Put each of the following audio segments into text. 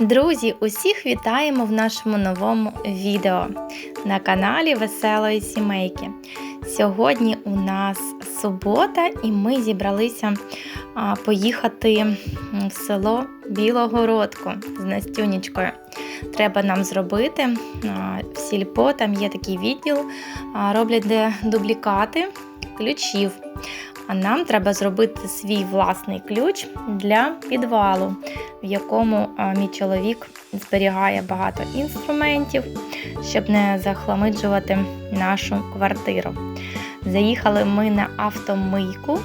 Друзі, усіх вітаємо в нашому новому відео на каналі Веселої Сімейки. Сьогодні у нас субота, і ми зібралися поїхати в село Білогородку з Настюнічкою. Треба нам зробити в сільпо, там є такий відділ, роблять де дублікати ключів. А нам треба зробити свій власний ключ для підвалу, в якому мій чоловік зберігає багато інструментів, щоб не захламиджувати нашу квартиру. Заїхали ми на автомийку.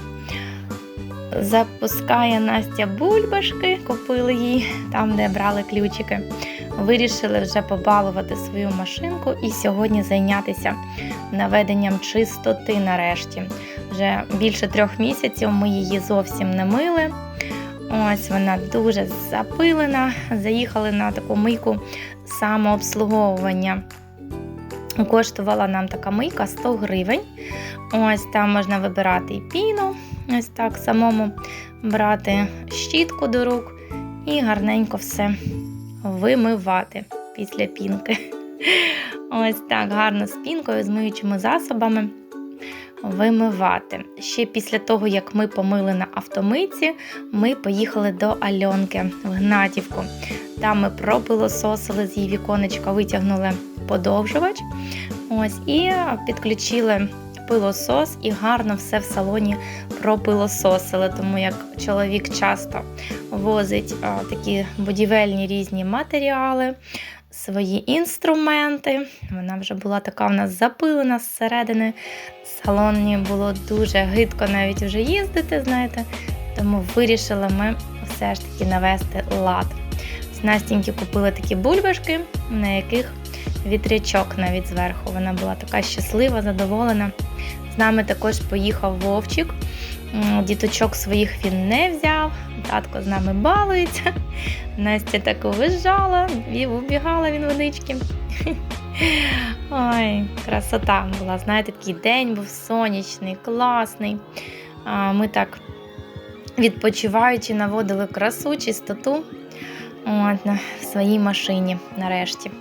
Запускає Настя бульбашки, купили їй там, де брали ключики. Вирішили вже побалувати свою машинку і сьогодні зайнятися наведенням чистоти нарешті. Вже більше трьох місяців ми її зовсім не мили. Ось вона дуже запилена. Заїхали на таку мийку самообслуговування. Коштувала нам така мийка 100 гривень. Ось там можна вибирати і піну, ось так самому брати щітку до рук і гарненько все вимивати після пінки. Ось так гарно з пінкою, з миючими засобами вимивати. Ще після того, як ми помили на автомийці, ми поїхали до Альонки в Гнатівку. Там ми пропилососили з її віконечка, витягнули подовжувач. Ось, і підключили пилосос і гарно все в салоні пропилососили, тому як чоловік часто возить а, такі будівельні різні матеріали, свої інструменти. Вона вже була така у нас запилена зсередини. В салоні було дуже гидко навіть вже їздити, знаєте. Тому вирішили ми все ж таки навести лад. З Настіньки купили такі бульбашки, на яких вітрячок навіть зверху. Вона була така щаслива, задоволена. З нами також поїхав Вовчик. Діточок своїх він не взяв, татко з нами балується. Настя так визжала і убігала він водички. Ой, красота була. Знаєте, такий день був сонячний, класний. Ми так відпочиваючи, наводили красу, чистоту от, в своїй машині нарешті.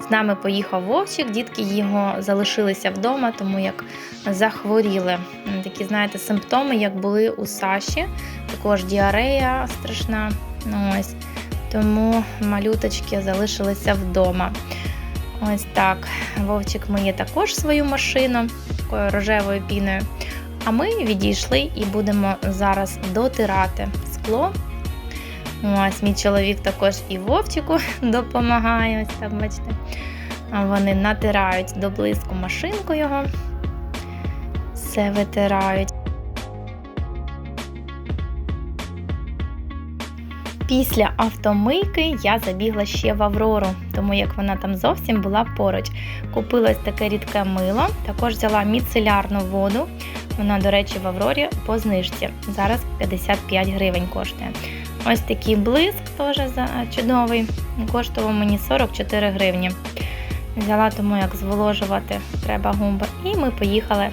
З нами поїхав Вовчик, дітки його залишилися вдома, тому як захворіли. Такі, знаєте, симптоми, як були у Саші, також діарея страшна. Ну, ось. Тому малюточки залишилися вдома. Ось так. Вовчик миє також свою машину такою рожевою піною. А ми відійшли і будемо зараз дотирати скло. Ось мій чоловік також і Вовчику допомагає. Ось так, бачите. Вони натирають до блиску машинку його. Все витирають. Після автомийки я забігла ще в Аврору, тому як вона там зовсім була поруч. Купила ось таке рідке мило, також взяла міцелярну воду. Вона, до речі, в Аврорі по знижці. Зараз 55 гривень коштує. Ось такий блиск теж за- чудовий. Коштував мені 44 гривні. Взяла тому, як зволожувати треба гумби. І ми поїхали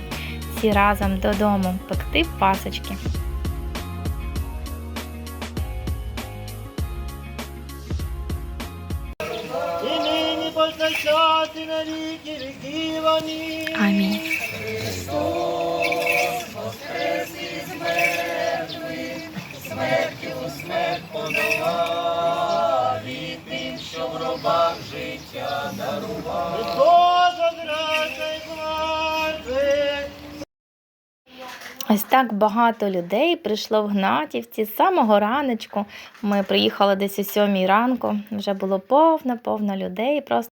всі разом додому пекти пасочки. Амінь. Так багато людей прийшло в Гнатівці з самого раночку. Ми приїхали десь о сьомій ранку. Вже було повно, повно людей. Просто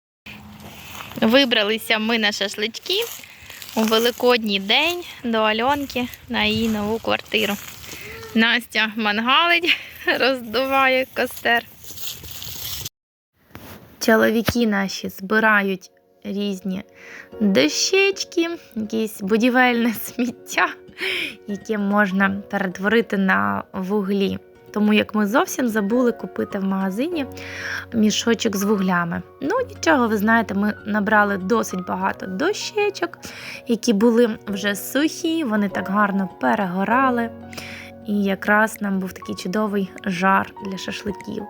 вибралися ми на шашлички у великодній день до Альонки на її нову квартиру. Настя мангалить, роздуває костер. Чоловіки наші збирають різні дощечки, якісь будівельне сміття, яке можна перетворити на вуглі. Тому як ми зовсім забули купити в магазині мішочок з вуглями. Ну, нічого, ви знаєте, ми набрали досить багато дощечок, які були вже сухі, вони так гарно перегорали. І якраз нам був такий чудовий жар для шашликів.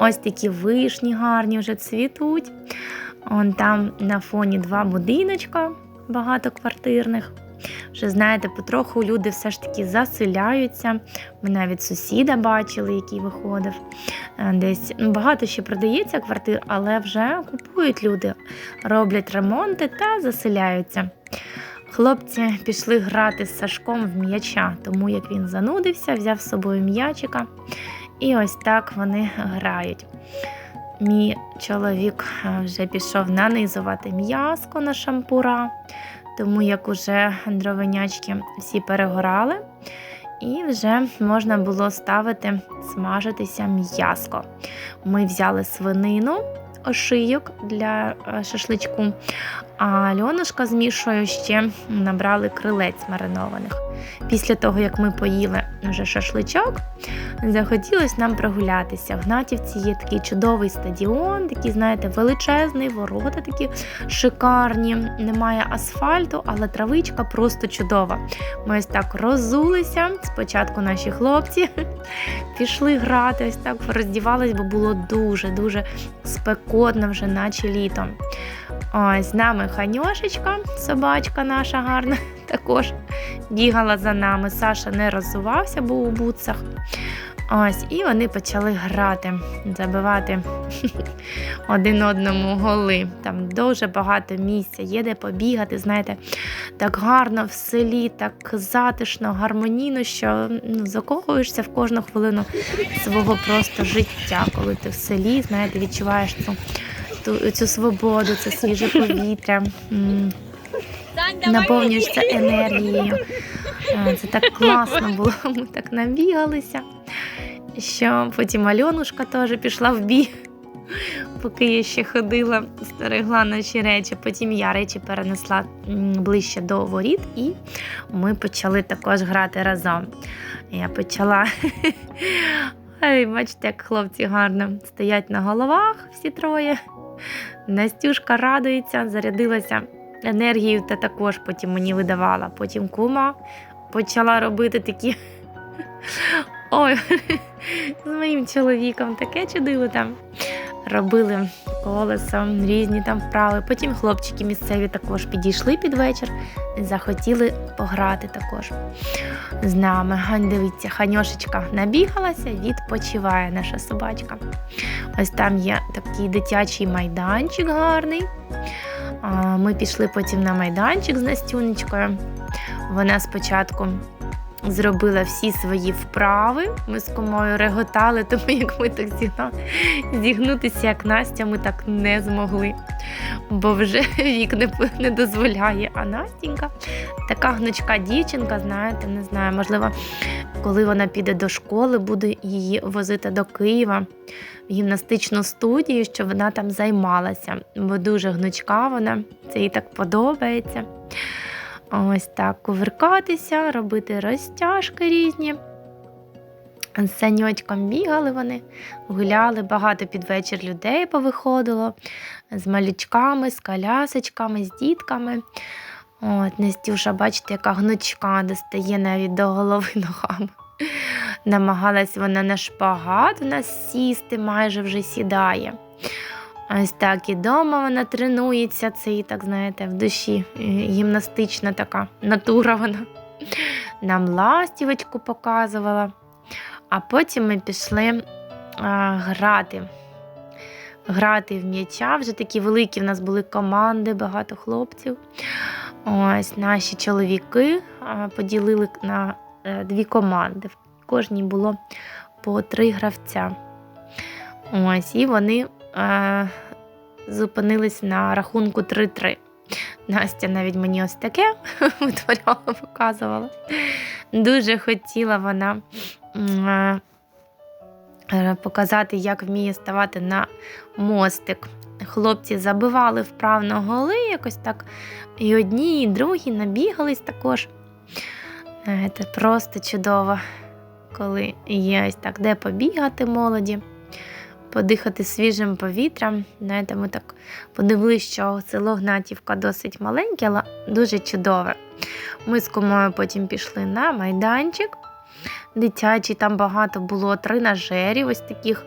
Ось такі вишні гарні вже цвітуть. Он там на фоні два будиночка багатоквартирних. Вже знаєте, потроху люди все ж таки заселяються. Ми навіть сусіда бачили, який виходив. Е, Десь ну, багато ще продається квартир, але вже купують люди, роблять ремонти та заселяються. Хлопці пішли грати з Сашком в м'яча, тому як він занудився, взяв з собою м'ячика. І ось так вони грають. Мій чоловік е, вже пішов нанизувати м'яско на шампура, тому як уже дровенячки всі перегорали, і вже можна було ставити смажитися м'яско. Ми взяли свинину, ошийок для е, шашличку, а Альонушка з Мішою ще набрали крилець маринованих. Після того, як ми поїли вже шашличок, захотілося нам прогулятися. В Гнатівці є такий чудовий стадіон, такий, знаєте, величезний, ворота такі шикарні. Немає асфальту, але травичка просто чудова. Ми ось так розулися. Спочатку наші хлопці пішли грати, ось так роздівались, бо було дуже-дуже спекотно вже, наче літом. Ось з нами Ханьошечка, собачка наша гарна, також бігала за нами. Саша не роззувався, був у бутсах. Ось, і вони почали грати, забивати один одному голи. Там дуже багато місця, є де побігати. Знаєте, так гарно в селі, так затишно, гармонійно, що ну, закохуєшся в кожну хвилину свого просто життя, коли ти в селі, знаєте, відчуваєш цю, цю свободу, це свіже повітря. Наповнюєшся енергією. Це так класно було. Ми так набігалися. Що потім Альонушка теж пішла в бій, поки я ще ходила, стерегла наші речі. Потім я речі перенесла ближче до воріт, і ми почали також грати разом. Я почала. Ай, бачите, як хлопці гарно стоять на головах всі троє. Настюшка радується, зарядилася енергію та також потім мені видавала. Потім кума почала робити такі. Ой, з моїм чоловіком таке чудило там. Робили колесо, різні там вправи. Потім хлопчики місцеві також підійшли під вечір і захотіли пограти також з нами. Гань, дивіться, ханьошечка набігалася, відпочиває наша собачка. Ось там є такий дитячий майданчик гарний. Ми пішли потім на майданчик з Настюнечкою. Вона спочатку зробила всі свої вправи. Ми з комою реготали, тому як ми так зігна... зігнутися, як Настя, ми так не змогли. Бо вже вік не, не дозволяє. А Настінька така гнучка дівчинка, знаєте, не знаю, можливо, коли вона піде до школи, буду її возити до Києва в гімнастичну студію, щоб вона там займалася, бо дуже гнучка вона, це їй так подобається. Ось так кувиркатися, робити розтяжки різні. З саньочком бігали вони, гуляли, багато під вечір людей повиходило з малючками, з колясочками, з дітками. От, Настюша, бачите, яка гнучка достає навіть до голови ногами. Намагалась вона на шпагат у нас сісти, майже вже сідає. Ось так і вдома вона тренується, це і так, знаєте, в душі е, гімнастична така натура вона. Нам ластівочку показувала. А потім ми пішли а, грати. Грати в м'яча. Вже такі великі в нас були команди, багато хлопців. Ось наші чоловіки поділили на е, дві команди. В кожній було по три гравця. Ось, і вони е, зупинились на рахунку 3-3. Настя навіть мені ось таке витворяла, показувала. Дуже хотіла вона е, показати, як вміє ставати на мостик. Хлопці забивали вправно голи, якось так. І одні, і другі набігались також. Е, Це просто чудово, коли є ось так, де побігати молоді, подихати свіжим повітрям. Знаєте, ми так подивилися, що село Гнатівка досить маленьке, але дуже чудове. Ми з комою потім пішли на майданчик, дитячий, там багато було тренажерів, ось таких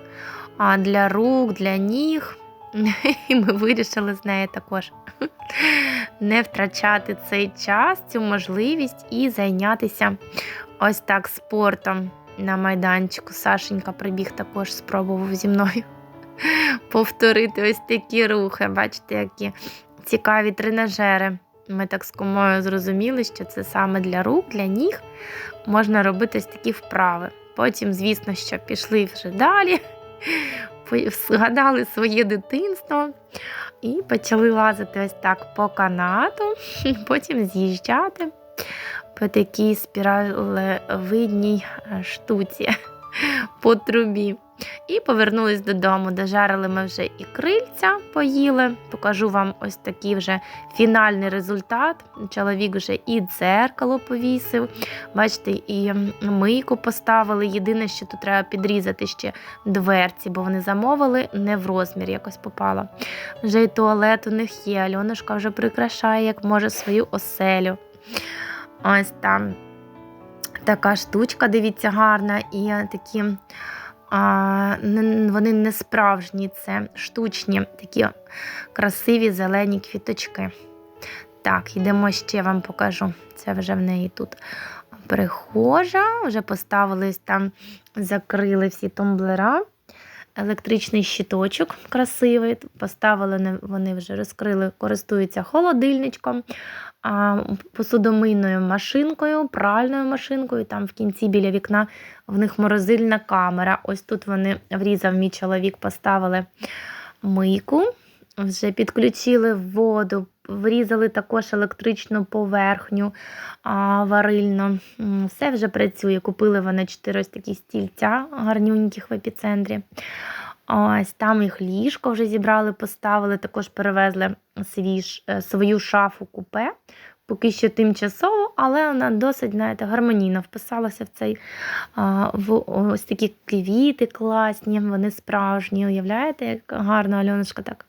а, для рук, для ніг. І ми вирішили з нею також не втрачати цей час, цю можливість і зайнятися ось так спортом на майданчику. Сашенька прибіг також, спробував зі мною повторити ось такі рухи. Бачите, які цікаві тренажери. Ми так з комою зрозуміли, що це саме для рук, для ніг можна робити ось такі вправи. Потім, звісно, що пішли вже далі, згадали своє дитинство і почали лазити ось так по канату, потім з'їжджати по такій спіралевидній е, штуці по трубі. І повернулись додому. Дожарили ми вже і крильця поїли. Покажу вам ось такий вже фінальний результат. Чоловік вже і дзеркало повісив. Бачите, і мийку поставили. Єдине, що тут треба підрізати ще дверці, бо вони замовили не в розмір, якось попало. Вже і туалет у них є. Альонушка вже прикрашає, як може, свою оселю. Ось там така штучка, дивіться, гарна, і такі. А, вони не справжні, це штучні, такі красиві зелені квіточки. Так, йдемо ще вам покажу. Це вже в неї тут прихожа. Вже поставили ось там, закрили всі тумблера. Електричний щиточок красивий. Поставили, вони вже розкрили, користуються холодильничком, посудомийною машинкою, пральною машинкою. Там в кінці біля вікна в них морозильна камера. Ось тут вони врізав мій чоловік, поставили мийку, вже підключили воду, врізали також електричну поверхню а, варильно. Все вже працює. Купили вони чотири ось такі стільця гарнюньких в епіцентрі. Ось там їх ліжко вже зібрали, поставили, також перевезли свій, е, свою шафу купе. Поки що тимчасово, але вона досить знаєте, гармонійно вписалася в цей в ось такі квіти класні, вони справжні. Уявляєте, як гарно Альоночка так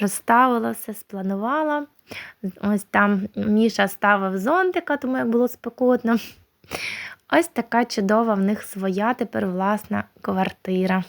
розставила все, спланувала. Ось там Міша ставив зонтика, тому як було спекотно. Ось така чудова в них своя тепер власна квартира.